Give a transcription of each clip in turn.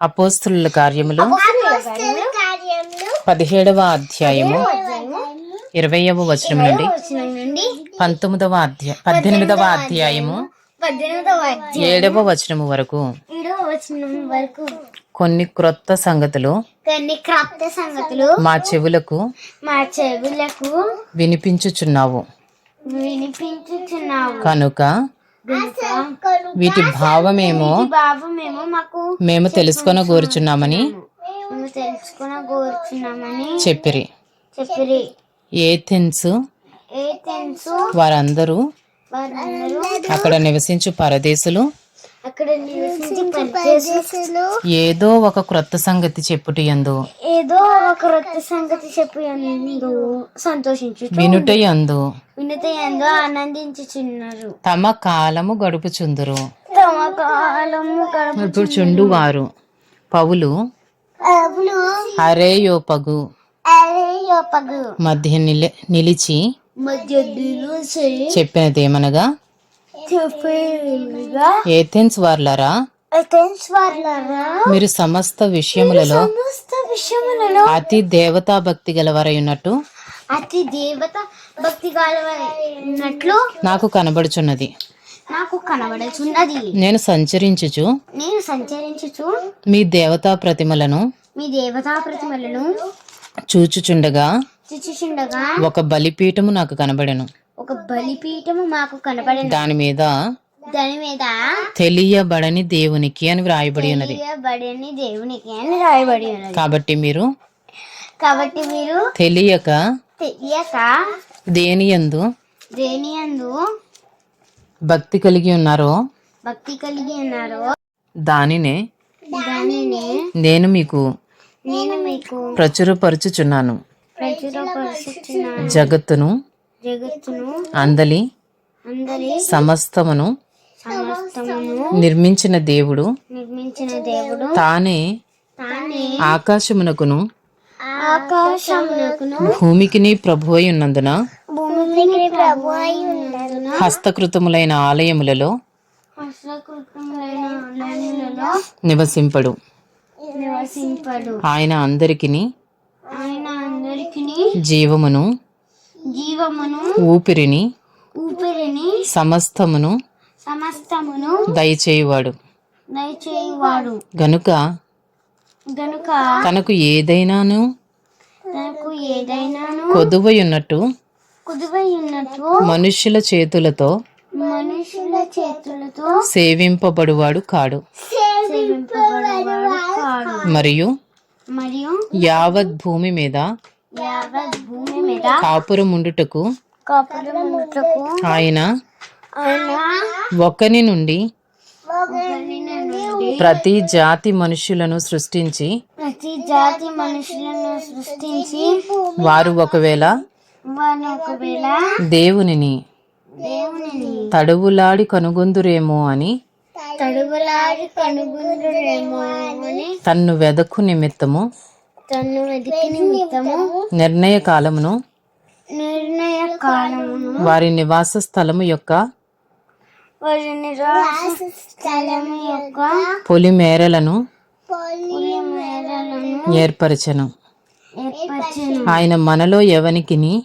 అపోస్తుల కార్యములు పదిహేడవ అధ్యాయము ఇరవయవ వచనం నుండి పంతొమ్మిదవ అధ్యాయ పద్దెనిమిదవ అధ్యాయము ఏడవ వచనము వరకు కొన్ని క్రొత్త సంగతులు కొన్ని క్రాప్త సంగతులు మా చెవులకు మా చెవులకు వినిపించుచున్నావు. వినిపించుచున్నావు. కనుక వీటి భావమేమో ఈ భావమేమో మాకు మేము తెలుసుకొని కోరుచున్నామని చెప్పిరి. చెప్పిరి. ఏథెన్స్ వారందరూ అక్కడ నివసించు పరదేశులు ఏదో ఒక క్రొత్త సంగతి చెప్పుటి యందు. ఏదో ఒక క్రొత్త సంగతి చెప్పి సంతోషించు వినుట యందు. వినత ఎందో ఆనందించుచున్నారు. తమ కాలము గడుపుచుందురు. తమ కాలము గడుపు ఇప్పుడు చుండువారు పౌలు అవులు అరేయోపగు అరే యొప్పగు మధ్య నిలి నిలిచి మధ్య నిలుచి చెప్పినదేమనగా ఏథెన్స్ వార్లరా? మీరు సమస్త విషయములలో అతి దేవతా భక్తి గలవారై ఉన్నట్టు అతి దేవత భక్తి ఉన్నట్లు నాకు కనబడుచున్నది. నాకు కనబడుచున్నది. నేను సంచరించుచు నేను సంచరించుచు మీ దేవతా ప్రతిమలను మీ దేవతా ప్రతిమలను చూచుచుండగా చూచుచుండగా ఒక బలిపీఠము నాకు కనబడెను. ఒక బలిపీఠము మాకు కనబడిన దాని మీద దాని మీద తెలియబడని దేవునికి అని వ్రాయబడి ఉన్నది. తెలియబడని దేవునికి అని రాయబడి ఉన్నది. కాబట్టి మీరు కాబట్టి మీరు తెలియక తెలియక దేని యందు దేని అందు భక్తి కలిగి ఉన్నారో భక్తి కలిగి ఉన్నారో దానినే దానిని నేను మీకు నేను మీకు ప్రచురపరుచుచున్నాను. ప్రచురపరుచుచున్నాను. జగత్తును జగత్తును అందలి అందరి సమస్తమును సమస్తమును నిర్మించిన దేవుడు. నిర్మించిన దేవుడు. తానే తానే ఆకాశమునకును ఆకాశమునకును భూమికిని ప్రభు అయి ఉన్నందున భూమికి ప్రభు అయి ఉన్నందున హస్తకృతములైన ఆలయములలో హస్తకృతములైన ఆలయములలో నివసింపడు. నివసింపడు. ఆయన అందరికిని ఆయన అందరికి జీవమును జీవమును ఊపిరిని ఊపిరిని సమస్తమును సమస్తమును దయచేయువాడు. దయచేయువాడు. గనుక గనుక తనకు ఏదైనాను తనకు ఏదైనాను కొదువై ఉన్నట్టు కుదువై ఉన్నట్టు మనుష్యుల చేతులతో మనుషుల చేతులతో సేవింపబడువాడు కాడు. మరియు మరియు యావత్ భూమి మీద కాపురముండుటకు కాపురముటకు ఆయన ఒకని నుండి ప్రతి జాతి మనుష్యులను సృష్టించి ప్రతి జాతి మనుషులను సృష్టించి వారు ఒకవేళ ఒకవేళ దేవునిని దేవునిని తడువులాడి కనుగొందురేమో అని తడుగులాడి కనుగొందురేమో అని తన్ను వెదకు నిమిత్తము తను వెతికి నిమిత్తము నిర్ణయ కాలమును వారి నివాస స్థలము యొక్క పొలిమేరలను పులి మేరలను ఏర్పరచను. ఆయన మనలో ఎవనికిని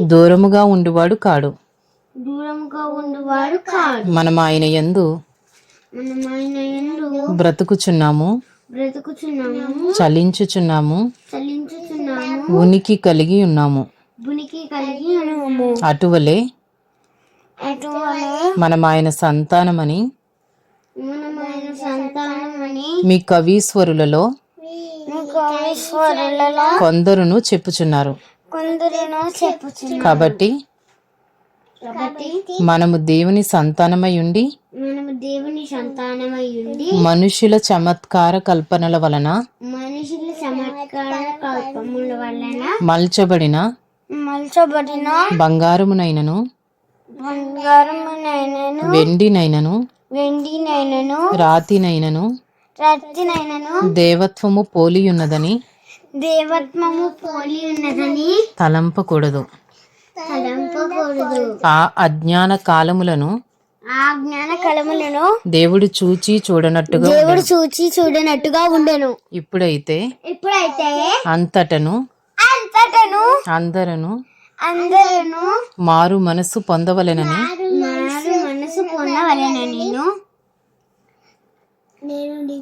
దూరముగా ఉండువాడు కాడు. మనం ఆయన ఎందు బ్రతుకుచున్నాము. బ్రతుకుచున్నాము. చలించుచున్నాము. చలించుచున్నాము. ఉనికి కలిగి ఉన్నాము. ఉనికి కలిగి ఉన్నాము. అటువలే అటువలే మనం ఆయన సంతానమని మనం ఆయన సంతానమని మీ కవీశ్వరులలో కవీశ్వరులలో కొందరును చెప్పుచున్నారు. కొందరును కాబట్టి మనము దేవుని సంతానమై ఉండి దేవుని సంతానమై ఉండి మనుషుల చమత్కార కల్పనల వలన మనుషుల చమత్కార కల్పముల వలన మల్చబడిన మలచబడిన బంగారమునైనను బంగారమునైనను వెండినైనను వెండినైనను రాతినైనను రత్తినైనను దేవత్వము పోలియున్నదని దేవత్వము పోలి ఉన్నదని తలంపకూడదు. తలంపకూడదు. ఆ అజ్ఞాన కాలములను ఆ జ్ఞాన కలములను దేవుడు చూచి చూడనట్టుగా దేవుడు. చూచి చూడనట్టుగా ఉండెను. ఇప్పుడైతే ఇప్పుడైతే అంతటను అంతటను అందరను అందరూ మారు మనస్సు పొందవలెనని మారు మనసు పొందవలెన నేను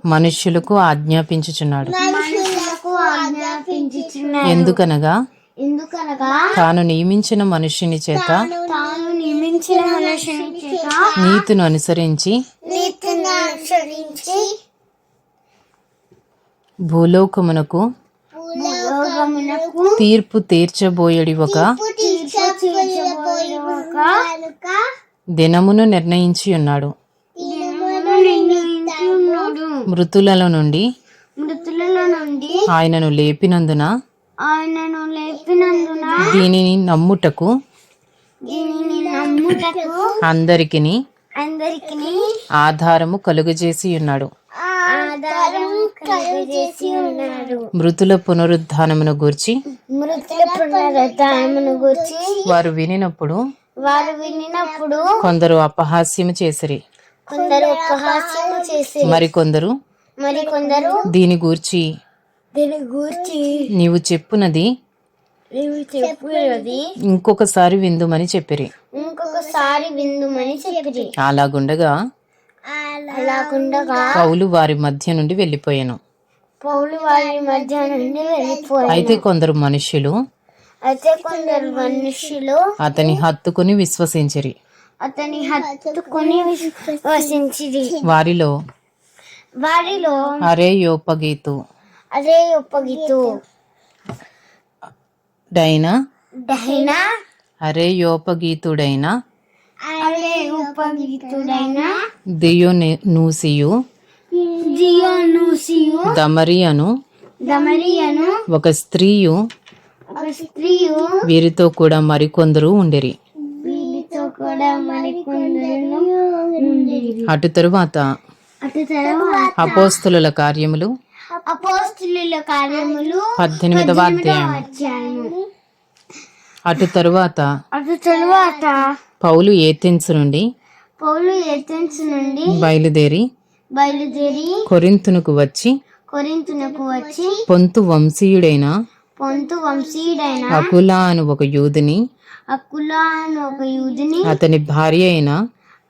మనుష్యులకు ఆజ్ఞాపించుచున్నాడు. ఎందుకనగా ఎందుకనగా తాను నియమించిన మనుష్యుని చేత తాను నియమించిన మనుషుని చేత నీతిని అనుసరించి భూలోకమునకు తీర్పు తీర్చబోయడి ఒక దినమును నిర్ణయించి ఉన్నాడు. మృతులలో నుండి ఆయనను లేపినందున ఆయనను లేపినందున దీనిని నమ్ముటకు దీనిని అందరికిని అందరికి ఆధారము కలుగజేసి ఉన్నాడు. మృతుల పునరుద్ధానమును గూర్చి మృతుల పునరుద్ధానమును గురించి వారు వినినప్పుడు వారు వినినప్పుడు కొందరు అపహాస్యము చేసిరి. కొందరు ఉపహాస్యము చేసి మరికొందరు మరి కొందరు దీని గూర్చి దీని గూర్చి నీవు చెప్పునది నీవు చెప్పేది ఇంకొకసారి విందుమని చెప్పిరి. ఇంకొకసారి విందుమని చెప్పిరి. అలాగుండగా అలాగుండగా పౌలు వారి మధ్య నుండి వెళ్ళిపోయాను. పౌలు వారి మధ్య నుండి వెళ్ళిపోయారు అయితే కొందరు మనుష్యులు అయితే కొందరు మనుషులు అతని హత్తుకుని విశ్వసించిరి. అతని హత్తుకుని వసించిరి వారిలో వారిలో అరే యోపగీతు అదే ఒప్పగితు డైనా డైనా అరే యోపగీతుడైన ఉపగీతుడైన దియోనూసియు జియోనూసియు దమరి అను దమరియను ఒక స్త్రీయు ఒక స్త్రీయు వీరితో కూడా మరికొందరు ఉండిరి. వీళ్ళతో కూడా మరికొందరు అటు తరువాత అటు తర్వాత అపోస్తుల కార్యములు అపోస్తుల కార్యములు పద్దెనిమిదవ అధ్యాయం అధ్యాయము. అటు తరువాత అటు తరువాత పౌలు ఏథెన్స్ నుండి పౌలు ఎథెన్స్ నుండి బయలుదేరి బయలుదేరి కొరింతునకు వచ్చి కొరింతునకు వచ్చి పొంతు వంశీయుడైన పొంతు వంశీయుడైన అకులా అను ఒక యూదుని అకులా అని ఒక యూదుని అతని భార్య అయిన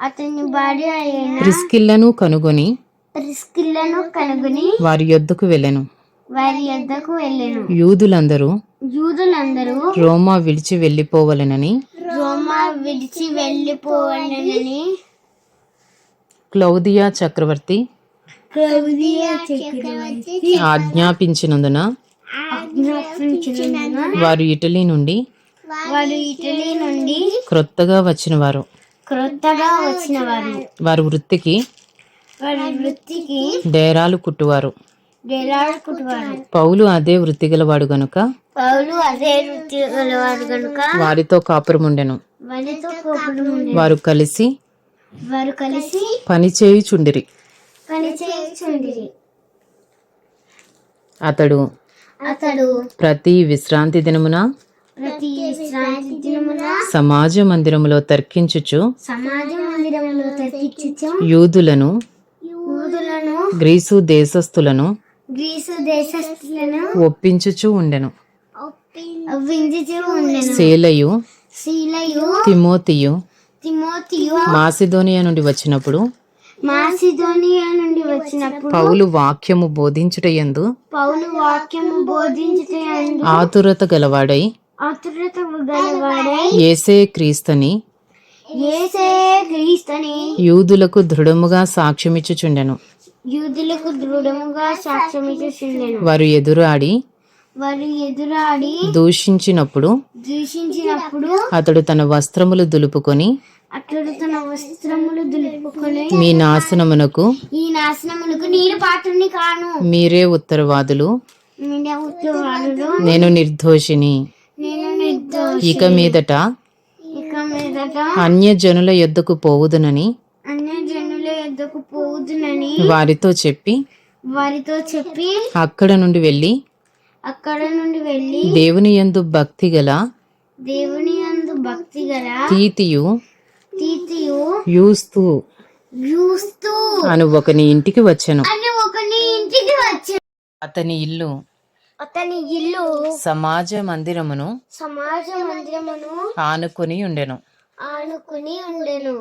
అతని భార్య అయిన ప్రిస్కిల్లను కనుగొని ప్రిస్కిల్లను కనుగొని వారి యొద్దకు వెళ్ళెను. వారి యొద్దకు వెళ్ళెను. యూదులందరూ యూదులందరూ రోమా విడిచి వెళ్ళిపోవలెనని రోమా విడిచి వెళ్ళిపోవాలని క్లౌదియా చక్రవర్తి క్లౌదియా చక్రవర్తి ఆజ్ఞాపించినందున వారు ఇటలీ నుండి వారు ఇటలీ నుండి క్రొత్తగా వచ్చిన వారు క్రొత్తగా వచ్చిన వారు వారి వృత్తికి వారి వృత్తికి డేరాలు కుట్టువారు. వేలాడుకుంటువారు పౌలు అదే వృత్తి గలవాడు గనుక పౌలు అదే వృత్తి కనుక వారితో కాపురముండెను వారితో కోపడం ఉండే వారు కలిసి వారు కలిసి పని చేయుచుండిరి. పని చేయుచుండిరి. అతడు అతడు ప్రతి విశ్రాంతి దినమున ప్రతి విశ్రాంతి దినమున సమాజ మందిరములో తర్కించుచు సమాజ మందిరంలో తర్కించు యూదులను యూదులను గ్రీసు దేశస్థులను గ్రీసు దేశస్థులను ఒప్పించుచు ఉండెను ఉండెను. శీలయు తిమోతియు తిమోతియు మాసిదోనియా నుండి వచ్చినప్పుడు మాసిదోనియా నుండి వచ్చినప్పుడు పౌలు వాక్యము బోధించుటయందు పౌలు వాక్యము బోధించుటయందు ఆతురత గలవాడై ఆతురత గలవాడై క్రీస్తని ఏసే క్రీస్తుని యూదులకు దృఢముగా సాక్ష్యమిచ్చుచుండెను. యూదులకు దృఢముగా సాక్ష్యమిచ్చుచుండెను. వారు ఎదురాడి వారు ఎదురాడి దూషించినప్పుడు దూషించినప్పుడు అతడు తన వస్త్రములు దులుపుకొని అతడు తన వస్త్రములు దులుపుకొని మీ నాశనమునకు ఈ నాశనములకు నేను పాత్రుని కాను. మీరే ఉత్తరవాదులు. మీడియా ఉత్తరవాదులు. నేను నిర్దోషిని. నేను నిర్దోషి. ఇక మీదట ఇక మీదట అన్యజనుల యొద్దకు పోవుదునని అన్య జనుల యొద్దకు పోదునని వారితో చెప్పి వారితో చెప్పి అక్కడ నుండి వెళ్ళి అక్కడ నుండి వెళ్ళి దేవుని యందు భక్తి గల దేవుని యందు భక్తి గల తీతియు తీతి మరియు యూస్తూ చూస్తూ అను ఒకని ఇంటికి వచ్చెను. అని ఒకని ఇంటికి వచ్చి అతని ఇల్లు అతని ఇల్లు సమాజ మందిరమును సమాజ మందిరమును ఆనుకొని ఉండెను. ఆనుకుని ఉండెను.